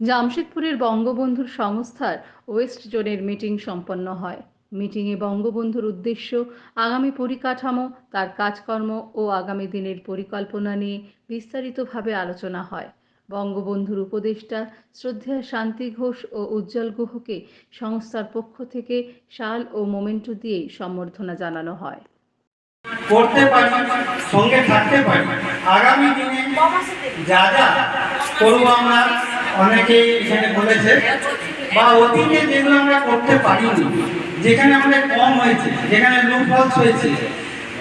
জামশেদপুরের বঙ্গবন্ধুর সংস্থার ওয়েস্ট জোনের মিটিং সম্পন্ন হয়। মিটিংয়ে বঙ্গবন্ধুর উদ্দেশ্য আগামী পরিকাঠামো তার কাজকর্ম ও আগামী দিনের পরিকল্পনা নিয়ে বিস্তারিতভাবে আলোচনা হয়। বঙ্গবন্ধুর উপদেষ্টা শ্রদ্ধেয় শান্তি ঘোষ ও উজ্জ্বল গুহকে সংস্থার পক্ষ থেকে শাল ও মোমেন্টো দিয়ে সম্বর্ধনা জানানো হয়। করতে পারি সঙ্গে থাকতে পারি। আগামী দিনে যা যা করব আমরা অনেকেই এখানে বলেছে, বা অতীতে যেগুলো আমরা করতে পারিনি, যেখানে আমাদের কম হয়েছে, যেখানে লুফলস হয়েছে,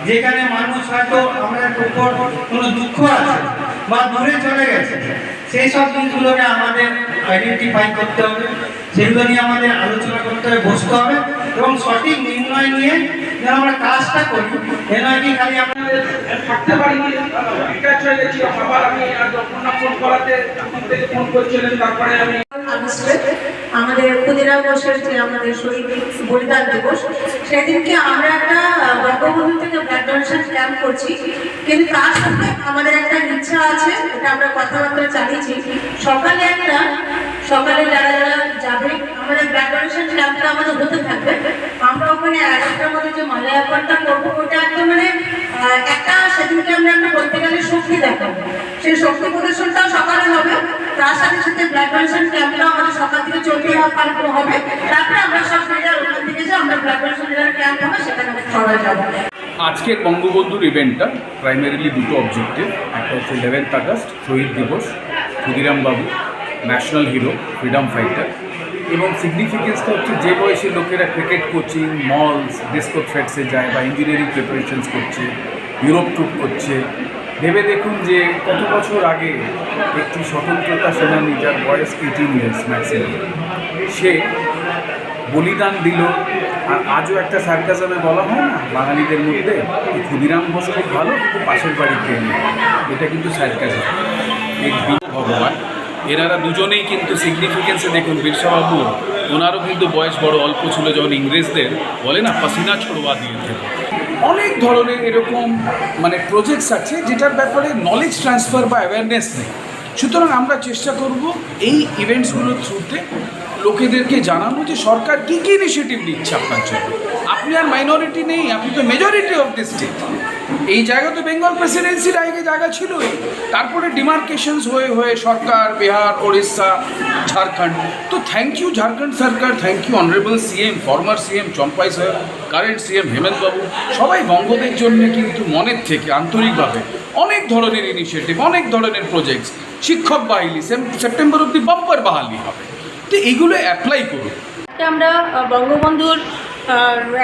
যেখানে মানুষ হয়তো আমাদের উপর কোনো দুঃখ আছে, বা দূরে চলে গেছে, সেই সব দিকগুলোকে আমাদের আইডেন্টিফাই করতে হবে, সেগুলো নিয়ে আমাদের আলোচনা করতে হবে, বসতে হবে, এবং সঠিক নির্ণয় নিয়ে যেন আমরা কাজটা করি, এ নয় খালি আমরা থাকতে পারিনি গেছি আবার আমি যখন ফোন করাতে, তখন থেকে ফোন করছিলেন, তারপরে আমি আমাদের ক্ষুদিরাম ঘোষের যে আমাদের শহীদ বলিদান দিবস, সেদিনকে আমরা একটা বঙ্গবন্ধু থেকে ব্লাড ডোনেশন ক্যাম্প করছি। কিন্তু তার সাথে আমাদের একটা ইচ্ছা আছে, এটা আমরা কথাবার্তা চালিয়েছি সকালে একটা, সকালে যারা যারা যাবে, আমাদের ব্লাড ডোনেশন ক্যাম্পটা আমাদের হতে থাকবে। আমরা ওখানে আরেকটার মধ্যে যে মালায়াপনটা করব, ওটা একটা মানে একটা সেদিনকে আমরা একটা বলতে শক্তি দেখাবো। সেই শক্তি প্রদর্শনটাও সকালে হবে। তার সাথে সাথে ব্লাড ডোনেশন ক্যাম্পটা আমাদের সকাল থেকে চলতে হবে তারপরে আমরা সব মিলে ওখান থেকে যে আমরা ব্লাড ডোনেশন ক্যাম্প হবে, সেখানে সবাই যাব। আজকের বঙ্গবন্ধুর ইভেন্টটা প্রাইমারিলি দুটো অবজেক্টিভ একটা হচ্ছে ইলেভেন্থ আগস্ট, শহীদ দিবস ক্ষুদিরাম বাবু ন্যাশনাল হিরো ফ্রিডম ফাইটার এবং সিগনিফিকেন্সটা হচ্ছে যে বয়সী লোকেরা ক্রিকেট কোচিং মলস ডিসকো থ্রেডসে যায় বা ইঞ্জিনিয়ারিং প্রিপারেশনস করছে ইউরোপ ট্যুর করছে। ভেবে দেখুন যে কত বছর আগে একটি স্বতন্ত্রতা সেনানী যার বয়স এইটিন ইয়ার্স ম্যাক্সিমাম সে বলিদান দিল। আর আজও একটা সার্কাজমে বলা হয় না, বাঙালিদের মধ্যে ক্ষুদিরাম ঘোষ খুব ভালো পাশের বাড়ির নেই এটা কিন্তু সার্কাজম বীর ভগবান। এনারা দুজনেই কিন্তু সিগনিফিকেন্সে দেখুন বিরসাবাবু, ওনারও কিন্তু বয়স বড়, অল্প ছিল যখন ইংরেজদের বলে না, পাসিনা ছড়োয়া দিয়েছে অনেক ধরনের এরকম মানে প্রজেক্টস আছে যেটার ব্যাপারে নলেজ ট্রান্সফার বা অ্যাওয়ারনেস নেই। সুতরাং আমরা চেষ্টা করব এই ইভেন্টসগুলোর থ্রুতে লোকেদেরকে জানানো যে সরকার কী কী ইনিশিয়েটিভ নিচ্ছে আপনার জন্য। আপনি আর মাইনরিটি নেই, আপনি তো মেজরিটি অফ দি স্টেট এই জায়গা তো বেঙ্গল প্রেসিডেন্সির আগে জায়গা ছিলই। তারপরে ডিমার্কেশনস হয়ে হয়ে সরকার, বিহার, ওড়িশা, ঝাড়খণ্ড। তো thank you Jharkhand Sarkar thank you honourable CM former CM Champai সাহেব কারেন্ট সিএম হেমন্ত বাবু সবাই বঙ্গদের জন্য কিন্তু মনের থেকে, আন্তরিকভাবে অনেক ধরনের ইনিশিয়েটিভ অনেক ধরনের প্রজেক্টস শিক্ষক বাহিনী সেপ্টেম্বর অব্দি বাম্পার বাহালি হবে। তো এইগুলো অ্যাপ্লাই করুন। আমরা বঙ্গবন্ধুর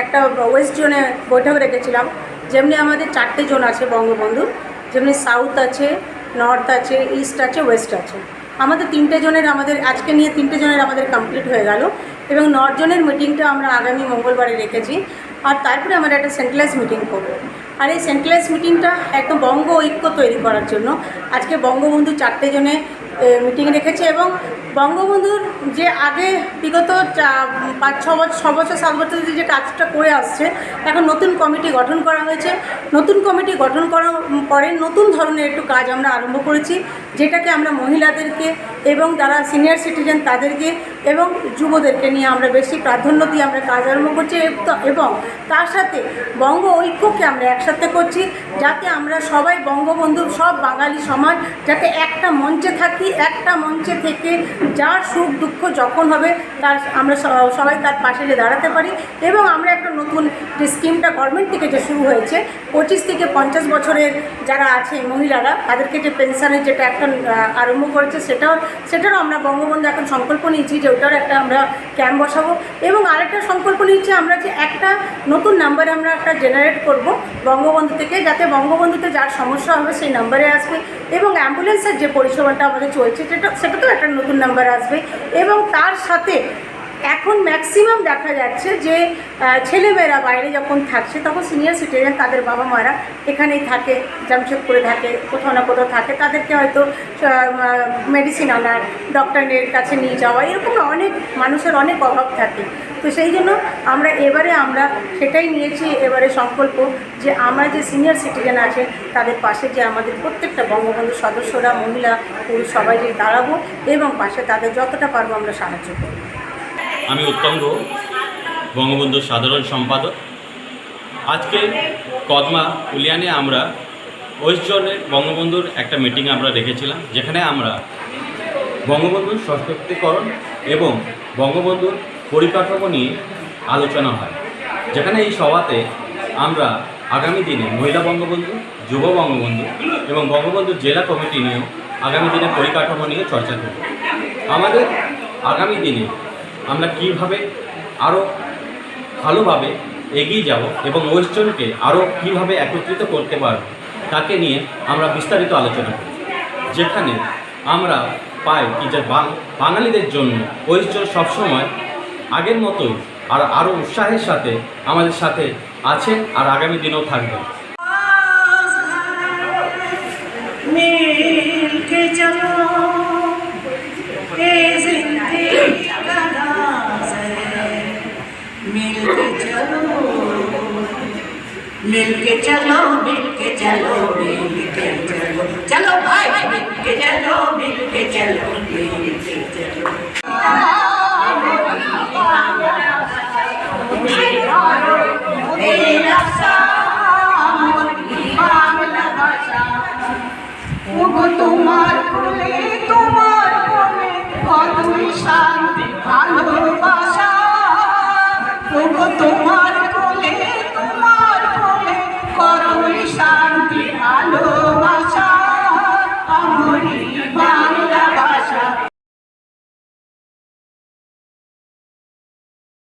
একটা ওয়েস্ট জোনে বৈঠক রেখেছিলাম। যেমনি আমাদের চারটে জোন আছে বঙ্গবন্ধু, যেমনি সাউথ আছে নর্থ আছে ইস্ট আছে ওয়েস্ট আছে। আমাদের তিনটে জনের আমাদের, আজকে নিয়ে তিনটে জনের আমাদের কমপ্লিট হয়ে গেল। এবং নর্থ জোনের মিটিংটা আমরা আগামী মঙ্গলবারে রেখেছি। আর তারপরে আমরা একটা সেন্ট্রালাইজ মিটিং করব। আর এই সেন্ট্রালাইজ মিটিংটা একদম বঙ্গ ঐক্য তৈরি করার জন্য। আজকে বঙ্গবন্ধু চারটে জনে মিটিং রেখেছে এবং বঙ্গবন্ধুর যে আগে বিগত পাঁচ, ছ বছর ছ বছর, সাত বছর যে কাজটা করে আসছে, এখন নতুন কমিটি গঠন করা হয়েছে। নতুন কমিটি গঠন করার পরে নতুন ধরনের একটু কাজ আমরা আরম্ভ করেছি, যেটাকে আমরা মহিলাদেরকে এবং যারা সিনিয়র সিটিজেন তাদেরকে এবং যুবদেরকে নিয়ে আমরা বেশি প্রাধান্য দিয়ে আমরা কাজ আরম্ভ করছি। এব- তার সাথে বঙ্গ ঐক্যকে আমরা একসাথে করছি যাতে আমরা সবাই বঙ্গবন্ধুর সব বাঙালি সমাজ যাতে একটা মঞ্চে থাকি, একটা মঞ্চে থেকে যার সুখ দুঃখ যখন হবে তার আমরা সবাই তার পাশে দাঁড়াতে পারি এবং আমরা একটা নতুন যে স্কিমটা গভর্নমেন্ট থেকে যে শুরু হয়েছে, পঁচিশ থেকে পঞ্চাশ বছরের যারা আছে মহিলারা, তাদেরকে যে পেনশনের যেটা একটা আরম্ভ করেছে সেটাও, সেটারও আমরা বঙ্গবন্ধু এখন সংকল্প নিয়েছি যে ওটার একটা আমরা ক্যাম্প বসাবো এবং আরেকটা সংকল্প নিয়েছি আমরা যে একটা নতুন নাম্বারে আমরা একটা জেনারেট করব বঙ্গবন্ধু থেকে, যাতে বঙ্গবন্ধুতে যার সমস্যা হবে সেই নাম্বারে আসবে এবং অ্যাম্বুলেন্সের যে পরিষেবাটা আমাদের চলছে, সেটা সেটাতেও একটা নতুন নাম্বার আসবে এবং তার সাথে এখন ম্যাক্সিমাম দেখা যাচ্ছে যে ছেলেমেয়েরা বাইরে যখন থাকছে, তখন সিনিয়র সিটিজেন তাদের বাবা মারা এখানেই থাকে, জামশেদপুরে থাকে, কোথাও না কোথাও থাকে, তাদেরকে হয়তো মেডিসিন আনার ডক্টরের কাছে নিয়ে যাওয়া, এরকম অনেক মানুষের অনেক অভাব থাকে। তো সেই জন্য আমরা এবারে আমরা সেটাই নিয়েছি, এবারে সংকল্প যে আমরা যে সিনিয়র সিটিজেন আছে, তাদের পাশে যে আমাদের প্রত্যেকটা বঙ্গবন্ধু সদস্যরা, মহিলা, পুরুষ সবাই যে দাঁড়াবো, এবং পাশে তাদের যতটা পারব আমরা সাহায্য করব। আমি উত্তম বঙ্গবন্ধুর সাধারণ সম্পাদক। আজকে কদমা উলিয়ানে আমরা ওয়েস্ট বঙ্গবন্ধুর একটা মিটিং আমরা রেখেছিলাম যেখানে আমরা বঙ্গবন্ধুর সশক্তিকরণ এবং বঙ্গবন্ধুর পরিকাঠামো নিয়ে আলোচনা হয়। যেখানে এই সভাতে আমরা আগামী দিনে মহিলা বঙ্গবন্ধু, যুব বঙ্গবন্ধু এবং বঙ্গবন্ধুর জেলা কমিটি নিয়েও আগামী দিনে পরিকাঠামো নিয়ে চর্চা করব। আমাদের আগামী দিনে আমরা কীভাবে আরও ভালোভাবে এগিয়ে যাব এবং ওয়েস্টার্নকে আরও কীভাবে একত্রিত করতে পারব, তাকে নিয়ে আমরা বিস্তারিত আলোচনা করি যেখানে আমরা পাই কি যে বাঙালিদের জন্য ওয়েস্টার্ন সবসময় আগের মতোই আর আরও উৎসাহের সাথে আমাদের সাথে আছে আর আগামী দিনেও থাকবে चलो मिल के चलो मिल के चलो मिल के चलो चलो भाई मिल के चलो मिल के चलो मिल के चलो मेरा सामने